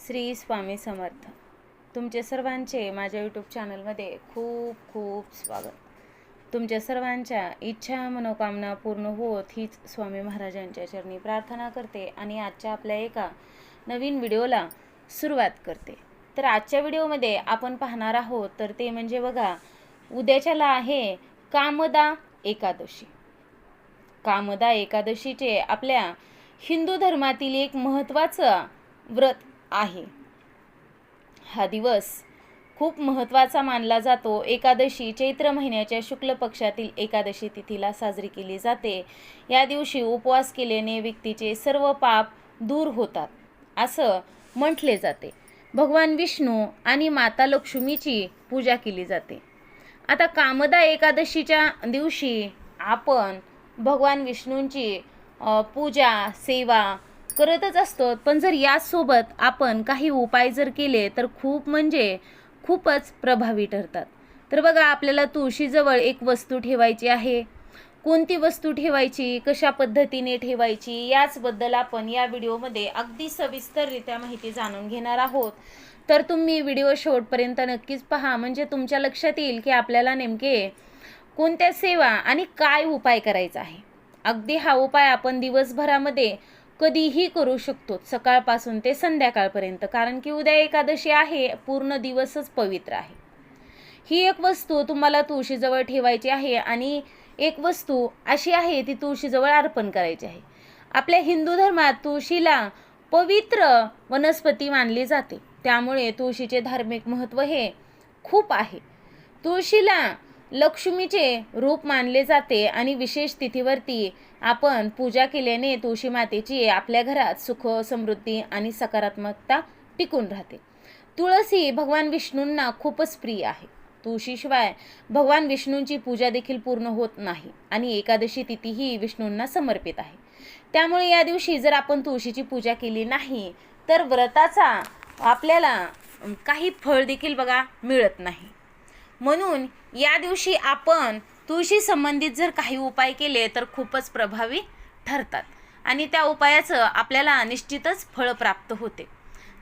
श्री स्वामी समर्थ. तुमचे सर्वांचे माझ्या यूट्यूब चॅनलमध्ये खूप खूप स्वागत. तुमच्या सर्वांच्या इच्छा मनोकामना पूर्ण होत हीच स्वामी महाराजांच्या चरणी प्रार्थना करते आणि आजच्या आपल्या एका नवीन व्हिडिओला सुरुवात करते. तर आजच्या व्हिडिओमध्ये आपण पाहणार आहोत तर ते म्हणजे बघा उद्याच्याला आहे कामदा एकादशी. कामदा एकादशीचे आपल्या हिंदू धर्मातील एक महत्त्वाचं व्रत आहे. हा दिवस खूप महत्त्वाचा मानला जातो. एकादशी चैत्र महिन्याच्या शुक्ल पक्षातील एकादशी तिथीला साजरी केली जाते. या दिवशी उपवास केल्याने व्यक्तीचे सर्व पाप दूर होतात असं म्हटले जाते. भगवान विष्णू आणि माता लक्ष्मीची पूजा केली जाते. आता कामदा एकादशीच्या दिवशी आपण भगवान विष्णूंची पूजा सेवा करतच असतो. पण जर यासोबत आपण काही उपाय जर केले तर खूप म्हणजे खूपच प्रभावी ठरतात. तर बघा आपल्याला तुळशीजवळ एक वस्तू ठेवायची आहे. कोणती वस्तू ठेवायची? कशा पद्धतीने ठेवायची? याचबद्दल आपण या व्हिडिओमध्ये अगदी सविस्तररित्या माहिती जाणून घेणार आहोत. तर तुम्ही व्हिडिओ शेवटपर्यंत नक्कीच पहा. म्हणजे तुमच्या लक्षात येईल की आपल्याला नेमके कोणत्या सेवा आणि काय उपाय करायचा आहे. अगदी हा उपाय आपण दिवसभरामध्ये कधीही करू शकतो सकाळपासून ते संध्याकाळपर्यंत. कारण की उद्या एकादशी आहे पूर्ण दिवसच पवित्र आहे. ही एक वस्तू तुम्हाला तुळशीजवळ ठेवायची आहे आणि एक वस्तू अशी आहे ती तुळशीजवळ अर्पण करायची आहे. आपल्या हिंदू धर्मात तुळशीला पवित्र वनस्पती मानली जाते. त्यामुळे तुळशीचे धार्मिक महत्त्व हे खूप आहे. तुळशीला लक्ष्मीचे रूप मानले जाते आणि विशेष तिथीवरती आपण पूजा केल्याने तुळशी मातेची आपल्या घरात सुख समृद्धी आणि सकारात्मकता टिकून राहते. तुळस ही भगवान विष्णूंना खूपच प्रिय आहे. तुळशीशिवाय भगवान विष्णूंची पूजा देखील पूर्ण होत नाही आणि एकादशी तिथी ही विष्णूंना समर्पित आहे. त्यामुळे या दिवशी जर आपण तुळशीची पूजा केली नाही तर व्रताचा आपल्याला काही फळ देखील बघा मिळत नाही. म्हणून या दिवशी आपण तुळशी संबंधित जर काही उपाय केले तर खूपच प्रभावी ठरतात. आणि त्या उपायाचं आपल्याला निश्चितच फळ प्राप्त होते.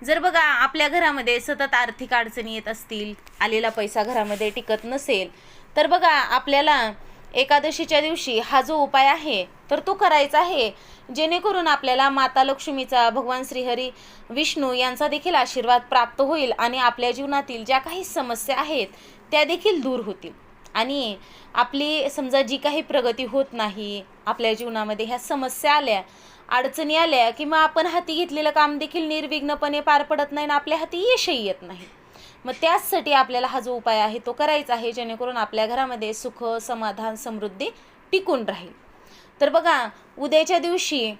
जर बघा आपल्या घरामध्ये सतत आर्थिक अडचणी येत असतील आलेला पैसा घरामध्ये टिकत नसेल तर बघा आपल्याला एकादशीच्या दिवशी हा जो उपाय आहे तर तो करायचा आहे. जेणेकरून आपल्याला माता लक्ष्मीचा भगवान श्रीहरी विष्णू यांचा देखील आशीर्वाद प्राप्त होईल आणि आपल्या जीवनातील ज्या काही समस्या आहेत त्या देखील दूर होतील. आणि आपली समजा जी काही प्रगती होत नाही आपल्या जीवनामध्ये ह्या समस्या आल्या अडचणी आल्या किंवा आपण हाती घेतलेलं काम देखील निर्विघ्नपणे पार पडत नाही आणि आपल्या हाती यशही येत नाही. मग त्याचसाठी आपल्याला हा जो उपाय आहे तो करायचा आहे जेणेकरून आपल्या घरामध्ये सुख समाधान समृद्धी टिकून राहील. तर बघा उद्याच्या दिवशी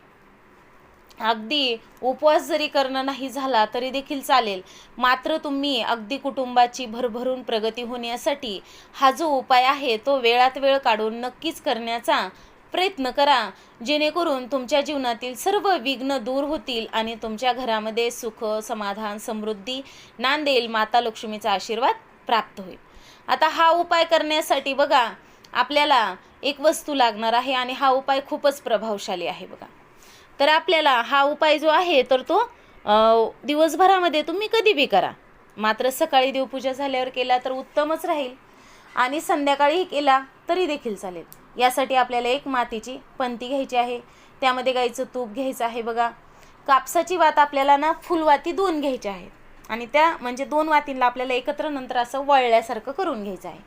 अगदी उपवास जरी करणं नाही झाला तरी देखील चालेल. मात्र तुम्ही अगदी कुटुंबाची भरभरून प्रगती होण्यासाठी हा जो उपाय आहे तो वेळात वेळ काढून नक्कीच करण्याचा प्रयत्न करा. जेणेकरून तुमच्या जीवनातील सर्व विघ्न दूर होतील आणि तुमच्या घरामध्ये सुख समाधान समृद्धी नांदेल माता लक्ष्मीचा आशीर्वाद प्राप्त होईल. आता हा उपाय करण्यासाठी बघा आपल्याला एक वस्तू लागणार आहे आणि हा उपाय खूपच प्रभावशाली आहे बघा. तर आपल्याला हा उपाय जो आहे तर तो दिवसभरामध्ये तुम्ही कधी बी करा. मात्र सकाळी देवपूजा झाल्यावर केला तर उत्तमच राहील. आणि संध्याकाळी केला तरी देखील चालेल. यासाठी आपल्याला एक मातीची पंती घ्यायची आहे. त्यामध्ये गाईचं तूप घ्यायचं आहे बघा. कापसाची वात आपल्याला ना फुलवाती दोन घ्यायच्या आहेत. आणि त्या म्हणजे दोन वातींना आपल्याला एकत्र नंतर असं वळल्यासारखं करून घ्यायचं आहे.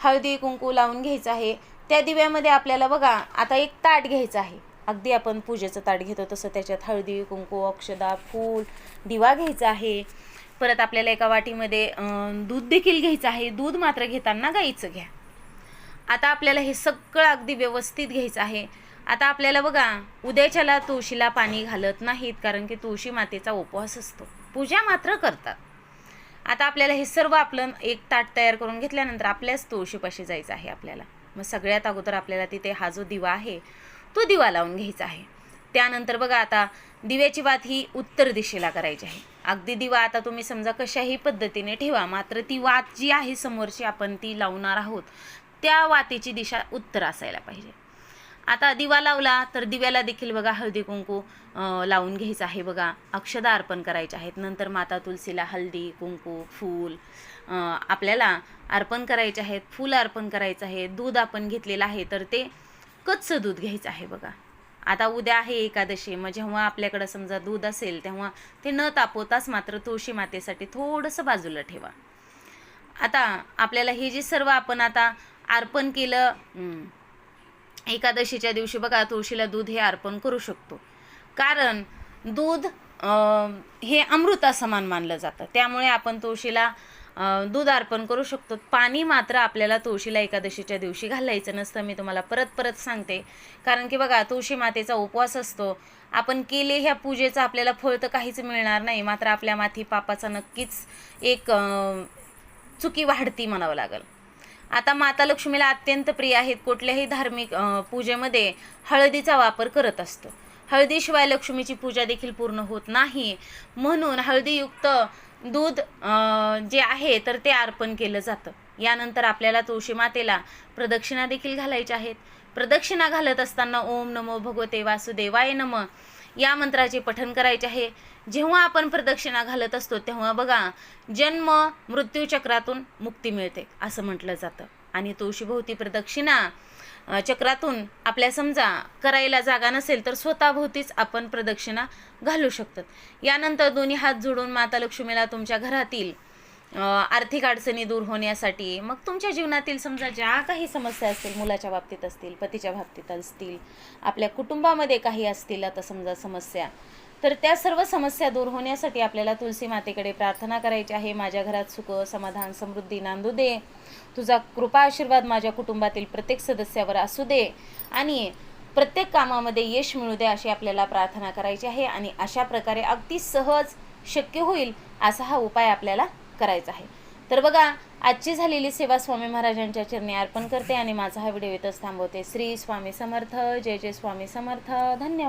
हळदी कुंकू लावून घ्यायचं आहे. त्या दिव्यामध्ये आपल्याला बघा आता एक ताट घ्यायचं आहे. अगदी आपण पूजेचं ताट घेतो तसं त्याच्यात हळदी कुंकू अक्षदा फूल दिवा घ्यायचा आहे. परत आपल्याला एका वाटीमध्ये दूध देखील घ्यायचं आहे. दूध मात्र घेताना गाईचं घ्या. आता आपल्याला हे सगळं अगदी व्यवस्थित घ्यायचं आहे. आता आपल्याला बघा उद्याच्याला तुळशीला पाणी घालत नाहीत कारण की तुळशी मातेचा उपवास असतो. पूजा मात्र करतात. आता आपल्याला हे सर्व आपलं एक ताट तयार करून घेतल्यानंतर आपल्याच तुळशीपाशी जायचं आहे आपल्याला. मग सगळ्यात अगोदर आपल्याला तिथे हा जो दिवा आहे तो दिवा लावून घ्यायचा आहे. त्यानंतर बघा आता दिव्याची वात ही उत्तर दिशेला करायची आहे. अगदी दिवा आता तुम्ही समजा कशाही पद्धतीने ठेवा मात्र ती वात जी आहे समोरची आपण ती लावणार आहोत त्या वातीची दिशा उत्तर असायला पाहिजे. आता दिवा लावला तर दिव्याला देखील बघा हळदी कुंकू लावून घ्यायचं आहे बघा. अक्षदा अर्पण करायचे आहेत. नंतर माता तुलसीला हळदी कुंकू फूल आपल्याला अर्पण करायचे आहेत फूल अर्पण करायचं आहे दूध आपण घेतलेलं आहे तर ते कच्चं दूध घ्यायचं आहे बघा. आता उद्या आहे एकादशी मग जेव्हा आपल्याकडं समजा दूध असेल तेव्हा ते न तापवताच मात्र तुळशी मातेसाठी थोडंसं बाजूला ठेवा. आता आपल्याला हे जे सर्व आपण आता अर्पण केलं एकादशीच्या दिवशी बघा तुळशीला दूध हे अर्पण करू शकतो. कारण दूध अं, हे अमृता समान मानलं जातं. त्यामुळे आपण तुळशीला दूध अर्पण करू शकतो. पाणी मात्र आपल्याला तुळशीला एकादशीच्या दिवशी घालायचं नसतं. मी तुम्हाला परत परत सांगते. कारण की बघा तुळशी मातेचा उपवास असतो. आपण केले ह्या पूजेचं आपल्याला फळ तर काहीच मिळणार नाही. मात्र आपल्या माथी पापाचा नक्कीच एक चुकी वाढती म्हणावं लागेल. आता माता लक्ष्मीला अत्यंत प्रिय आहेत. कुठल्याही धार्मिक पूजेमध्ये हळदीचा वापर करत असतो. हळदीशिवाय लक्ष्मीची पूजा देखील पूर्ण होत नाही. म्हणून हळदीयुक्त दूध जे आहे तर ते अर्पण केलं जातं. यानंतर आपल्याला तुळशी मातेला प्रदक्षिणा देखील घालायच्या आहेत. प्रदक्षिणा घालत असताना ओम नमो भगवते वासुदेवाय नम या मंत्राचे पठण करायचे आहे. जेव्हा आपण प्रदक्षिणा घालत असतो तेव्हा बघा जन्म मृत्यूचक्रातून मुक्ती मिळते असं म्हटलं जातं. आणि तुळशीभोवती प्रदक्षिणा चक्रातून आपल्या समजा करायला जागा नसेल तर स्वतःभोवतीच आपण प्रदक्षिणा घालू शकतात. यानंतर दोन्ही हात जोडून माता लक्ष्मीला तुमच्या घरातील आर्थिक अडचणी दूर होण्यासाठी मग तुमच्या जीवनातील समजा ज्या काही समस्या असतील मुलाच्या बाबतीत असतील पतीच्या बाबतीत असतील आपल्या कुटुंबामध्ये काही असतील आता समजा समस्या तर त्या सर्व समस्या दूर होण्यासाठी आपल्याला तुलसी मातेकडे प्रार्थना करायची आहे. माझ्या घरात सुख समाधान समृद्धी नांदू दे. तुझा कृपा आशीर्वाद माझ्या कुटुंबातील प्रत्येक सदस्यावर असू दे. आणि प्रत्येक कामामध्ये यश मिळू दे अशी आपल्याला प्रार्थना करायची आहे आणि अशा प्रकारे अगदी सहज शक्य होईल असा हा उपाय आपल्याला करायचा आहे. तर बघा आजची झालेली सेवा स्वामी महाराजांच्या चरणी अर्पण करते आणि माझा हा व्हिडिओ इथंच थांबवते. श्री स्वामी समर्थ जय जय स्वामी समर्थ. धन्यवाद.